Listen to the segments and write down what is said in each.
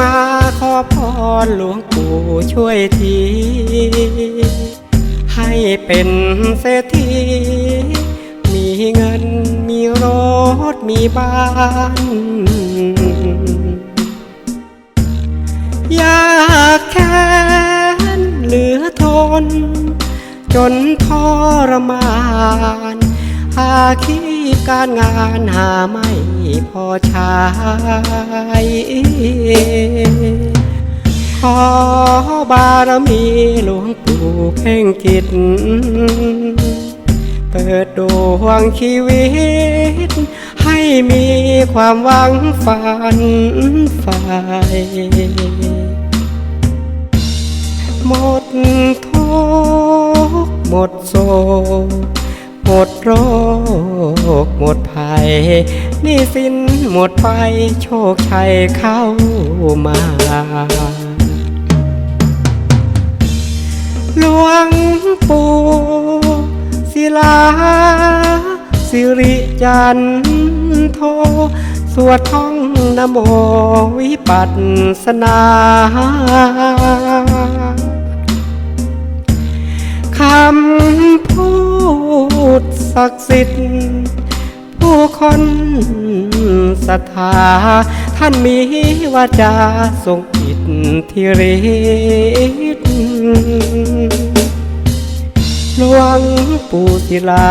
มาขอพรหลวงปู่ช่วยที ให้เป็นเศรษฐีมีเงินมีรถมีบ้าน อยากแค้นเหลือทน จนทรมาน หาขี้การงานหาไม่พอใช้ขอบารมีหลวงปู่เพ่งกิจเปิดดวงชีวิต ให้มีความหวังฝันใฝ่หมดทุกข์หมดโศก หมดโรค หมดภัยนี่สินหมดไปโชคชัยเข้ามาหลวงปู่ศิลา สิริจันโท สวดท่องนโมวิปัสสนาคำพูด ศักดิ์สิทธิ์ ผู้คนศรัทธาท่านมีวาจาทรงอิทธิฤทธิ์หลวงปู่ศิลา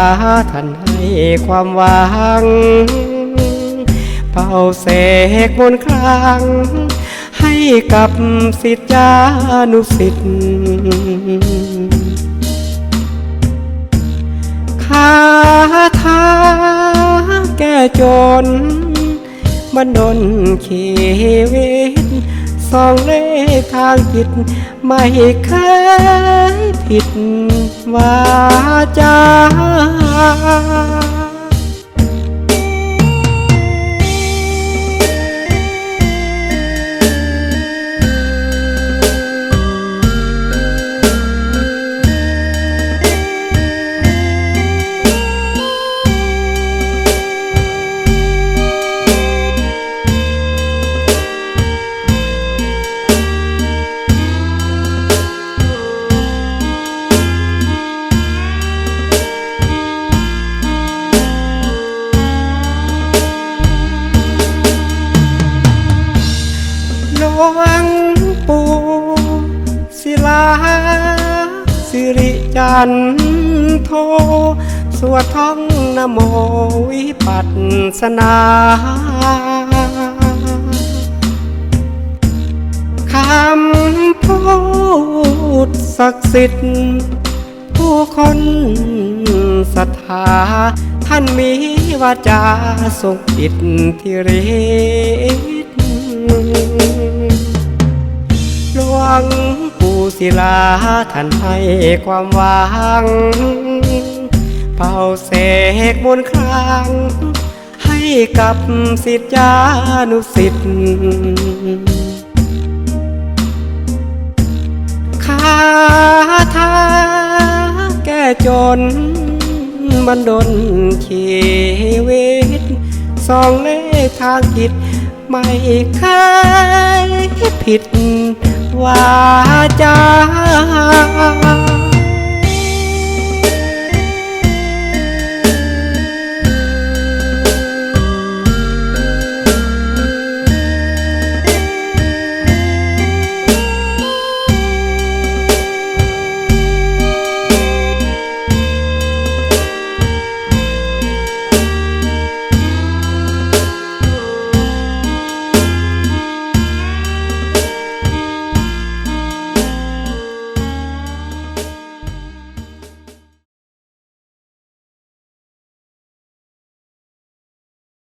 ท่านให้ความหวัง เป่าเสกมนต์คลังให้กับสิทธิานุสิทธิ์ หาทางแก้จนบันดนชีวิตสองเลขทางจิต ไม่เคยผิดวาจา สิริจันโท สวดท่องนโมวิปัสสนาคำพูดศักดิ์สิทธิ์ผู้คนศรัทธาท่านมีวาจาทรงอิทธิฤทธิ์ ศิลาท่านให้ความหวัง เป่าเสกมนคลังให้กับสิทธานุสิทธิ์คาถาแก้จนบันดลชีวิตสองเลขทางจิตไม่เคยผิด วาจา